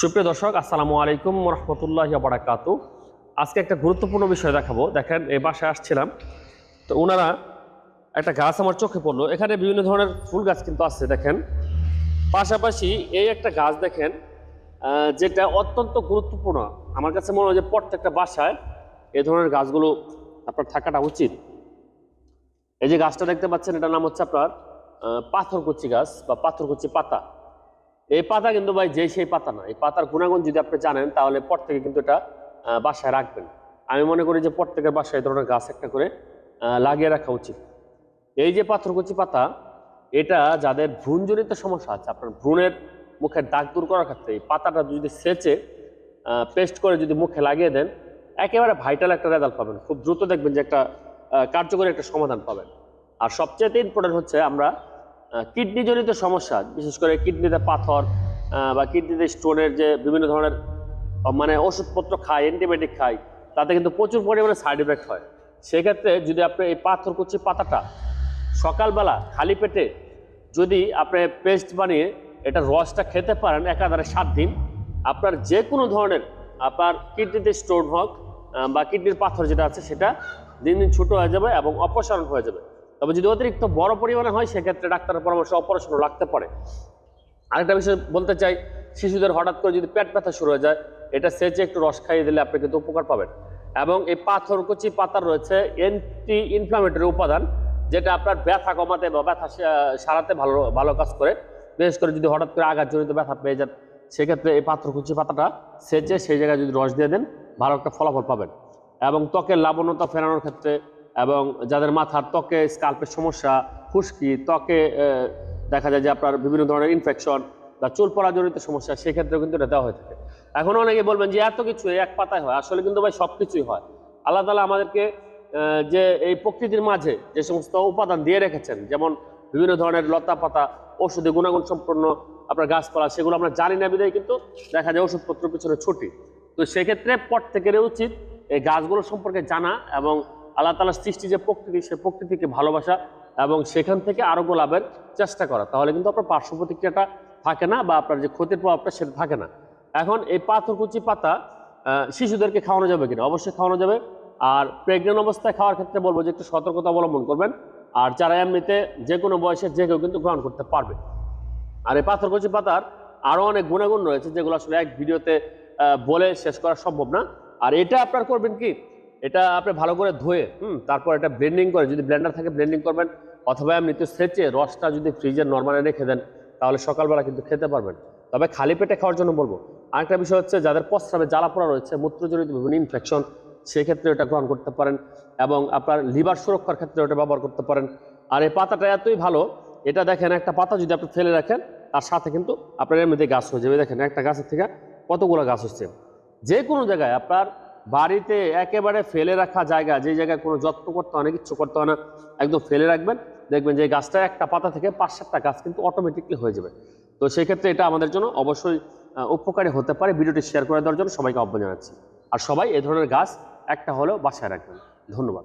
সুপ্রিয় দর্শক, আসসালামু আলাইকুম রহমতুল্লাহ বারাকাত আজকে একটা গুরুত্বপূর্ণ বিষয় দেখাবো। দেখেন, এই বাসায় আসছিলাম। তো ওনারা একটা গাছ আমার চোখে পড়ল। এখানে বিভিন্ন ধরনের ফুল গাছ কিন্তু আছে, দেখেন। পাশাপাশি এই একটা গাছ দেখেন যেটা অত্যন্ত গুরুত্বপূর্ণ। আমার কাছে মনে হয় যে প্রত্যেকটা বাসায় এই ধরনের গাছগুলো আপনার থাকাটা উচিত। এই যে গাছটা দেখতে পাচ্ছেন, এটার নাম হচ্ছে আপনার পাথরকুচি গাছ বা পাথরকুচি পাতা। এই পাতা কিন্তু ভাই যে সেই পাতা না, এই পাতার গুণাগুণ যদি আপনি জানেন, তাহলে প্রত্যেকে কিন্তু এটা বাসায় রাখবেন। আমি মনে করি যে প্রত্যেকের বাসায় এই ধরনের গাছ একটা করে লাগিয়ে রাখা উচিত। এই যে পাথরকুচি পাতা, এটা যাদের ভ্রূণজনিত সমস্যা আছে, আপনার ভ্রূণের মুখের দাগ দূর করার ক্ষেত্রে এই পাতাটা যদি সেচে পেস্ট করে যদি মুখে লাগিয়ে দেন, একেবারে ভাইটাল একটা রেজাল্ট পাবেন। খুব দ্রুত দেখবেন যে একটা কার্যকরী একটা সমাধান পাবেন। আর সবচেয়ে ইম্পর্টেন্ট হচ্ছে আমরা কিডনি জনিত সমস্যা, বিশেষ করে কিডনিতে পাথর বা কিডনিতে স্টোনের যে বিভিন্ন ধরনের মানে ওষুধপত্র খায়, অ্যান্টিবায়োটিক খায়, তাতে কিন্তু প্রচুর পরিমাণে সাইড এফেক্ট হয়। সেক্ষেত্রে যদি আপনি এই পাথর পাথরকুচি পাতাটা সকালবেলা খালি পেটে যদি আপনি পেস্ট বানিয়ে এটা রসটা খেতে পারেন একাধারে সাত দিন, আপনার যে কোনো ধরনের, আপনার কিডনিতে স্টোন হোক বা কিডনির পাথর যেটা আছে সেটা দিন দিন ছোটো হয়ে যাবে এবং অপসারণ হয়ে যাবে। তবে যদি অতিরিক্ত বড় পরিমাণে হয়, সেক্ষেত্রে ডাক্তারের পরামর্শ অপারেশনও লাগতে পারে। আরেকটা বিষয় বলতে চাই, শিশুদের হঠাৎ করে যদি পেট ব্যথা শুরু হয়ে যায়, এটা সেচে একটু রস খাইয়ে দিলে আপনি কিন্তু উপকার পাবেন। এবং এই পাথরকুচি পাতার রয়েছে অ্যান্টি ইনফ্লামেটরি উপাদান, যেটা আপনার ব্যথা কমাতে বা ব্যথা সারাতে ভালো ভালো কাজ করে। বিশেষ করে যদি হঠাৎ করে আঘাতজনিত ব্যথা পেয়ে যান, সেক্ষেত্রে এই পাথরকুচি পাতাটা সেচে সেই জায়গায় যদি রস দিয়ে দেন, ভালো একটা ফলাফল পাবেন। এবং ত্বকের লাবণ্যতা ফেরানোর ক্ষেত্রে এবং যাদের মাথার ত্বকে স্কাল্পের সমস্যা, খুশকি, ত্বকে দেখা যায় যে আপনার বিভিন্ন ধরনের ইনফেকশন বা চুল পড়া পড়াজনিত সমস্যা, সেক্ষেত্রেও কিন্তু এটা দেওয়া হয়ে থাকে। এখন অনেকে বলবেন যে এত কিছু এক পাতায় হয়। আসলে কিন্তু ভাই সব কিছুই হয়। আল্লাহ তালা আমাদেরকে যে এই প্রকৃতির মাঝে যে সমস্ত উপাদান দিয়ে রেখেছেন, যেমন বিভিন্ন ধরনের লতা পাতা ওষুধে গুণাগুণ সম্পন্ন আপনার গাছপালা, সেগুলো আমরা জানি না বিদায় কিন্তু দেখা যায় ওষুধপত্র পিছনে ছুটি। তো সেক্ষেত্রে প্রত্যেকের উচিত এই গাছগুলো সম্পর্কে জানা এবং আল্লাহ তালার সৃষ্টি যে প্রকৃতি, সে প্রকৃতিকে ভালোবাসা এবং সেখান থেকে আরোগ্য লাভের চেষ্টা করা। তাহলে কিন্তু আপনার পার্শ্ব প্রতিক্রিয়াটা থাকে না বা আপনার যে ক্ষতির প্রভাবটা সেটা থাকে না। এখন এই পাথরকুচি পাতা শিশুদেরকে খাওয়ানো যাবে কিনা? অবশ্যই খাওয়ানো যাবে। আর প্রেগনেন্ট অবস্থায় খাওয়ার ক্ষেত্রে বলব যে একটু সতর্কতা অবলম্বন করবেন। আর যারা এমনিতে যে কোনো বয়সে যে কেউ কিন্তু গ্রহণ করতে পারবে। আর এই পাথরকুচি পাতার আরও অনেক গুণাগুণ রয়েছে যেগুলো আসলে এক ভিডিওতে বলে শেষ করা সম্ভব না। আর এটা আপনার করবেন কি? এটা আপনি ভালো করে ধুয়ে, হুম, তারপর এটা ব্লেন্ডিং করে, যদি ব্লেন্ডার থাকে ব্লেন্ডিং করবেন, অথবা এমনিতে সেচে রসটা যদি ফ্রিজের নর্মালে রেখে দেন, তাহলে সকালবেলা কিন্তু খেতে পারবেন। তবে খালি পেটে খাওয়ার জন্য বলব, আরেকটা বিষয় হচ্ছে যাদের প্রস্রাবে জ্বালা পোড়া রয়েছে, মূত্রজনিত বিভিন্ন ইনফেকশন সেক্ষেত্রে এটা গ্রহণ করতে পারেন এবং আপনার লিভার সুরক্ষার ক্ষেত্রে ওটা ব্যবহার করতে পারেন। আর এই পাতাটা এতই ভালো, এটা দেখেন একটা পাতা যদি আপনি ফেলে রাখেন, তার সাথে কিন্তু আপনার এমনিতে গাছ হয়ে যাবে। দেখেন একটা গাছের থেকে কতগুলো গাছ হচ্ছে? যে কোনো জায়গায় আপনার বাড়িতে একেবারে ফেলে রাখা জায়গা, যে জায়গায় কোনো যত্ন করতে হয় না, কিচ্ছু করতে হয় না, একদম ফেলে রাখবেন। দেখবেন যে গাছটা একটা পাতা থেকে পাঁচ সাতটা গাছ কিন্তু অটোমেটিকলি হয়ে যাবে। তো সেক্ষেত্রে এটা আমাদের জন্য অবশ্যই উপকারী হতে পারে। ভিডিওটি শেয়ার করে দেওয়ার জন্য সবাইকে আহ্বান জানাচ্ছি। আর সবাই এ ধরনের গাছ একটা হলেও বাসায় রাখবেন। ধন্যবাদ।